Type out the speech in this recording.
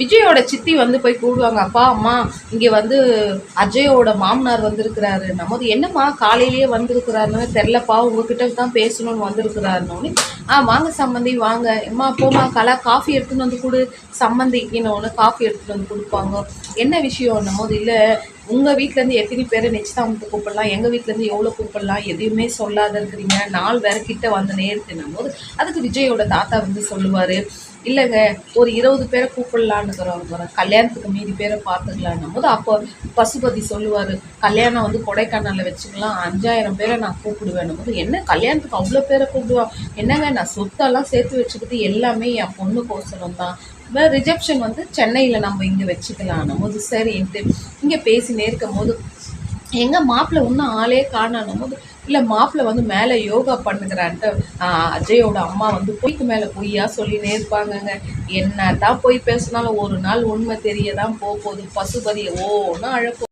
விஜயோட சித்தி வந்து போய் கூடுவாங்க அப்பா அம்மா இங்கே வந்து அஜயோட மாமனார் வந்திருக்கிறாரு. நம்ம என்னம்மா காலையிலேயே வந்திருக்கிறாருன்னு தெரிலப்பா உங்ககிட்ட தான் பேசணும்னு வந்திருக்கிறாருன்னு. ஆ வாங்க சம்மந்தி வாங்க. அம்மா போமா கலா காஃபி எடுத்துன்னு வந்து கொடு. சம்மந்திக்குன்னு ஒன்று காஃபி எடுத்துகிட்டு வந்து கொடுப்பாங்க. என்ன விஷயம் போது இல்லை உங்கள் வீட்டிலேருந்து எத்தனை பேரை நிச்சயதாமத்துக்கு கூப்பிடலாம்? எங்கள் வீட்டிலேருந்து எவ்வளோ கூப்பிடலாம்? எதையுமே சொல்லாத இருக்கிறீங்க. நாள் வேற கிட்ட வந்து நேர்த்துனும் போது அதுக்கு விஜயோட தாத்தா வந்து சொல்லுவார். இல்லைங்க ஒரு இருபது பேரை கூப்பிடலான்னுக்கிறவங்க கல்யாணத்துக்கு மீதி பேரை பார்த்துக்கலான்னும் போது அப்போ பசுபதி சொல்லுவார் கல்யாணம் வந்து கொடைக்கானலில் வச்சுக்கலாம் அஞ்சாயிரம் பேரை நான் கூப்பிடுவேன்னும் போது என்ன கல்யாணத்துக்கு அவ்வளோ பேரை கூப்பிடுவான் என்னங்க நான் சொத்தெல்லாம் சேர்த்து வச்சுக்கிட்டு எல்லாமே என் பொண்ணுக்கோசரம் தான். ரிஜெப்ஷன் வந்து சென்னையில் நம்ம இங்கே வச்சுக்கலான்னும் போது சரின்ட்டு இங்கே பேசினே இருக்கும் போது எங்கள் மாப்பிள்ளை இன்னும் ஆளே காணணும் போது இல்லை மாப்பிள்ளை வந்து மேலே யோகா பண்ணுகிறான்ட்டு அஜயோட அம்மா வந்து பொய்க்கு மேலே பொய்யா சொல்லினே இருப்பாங்கங்க. என்ன தான் பொய் பேசினாலும் ஒரு நாள் உண்மை தெரிய தான் போக போகுது. பசுபதி ஓன்னு அழப்போ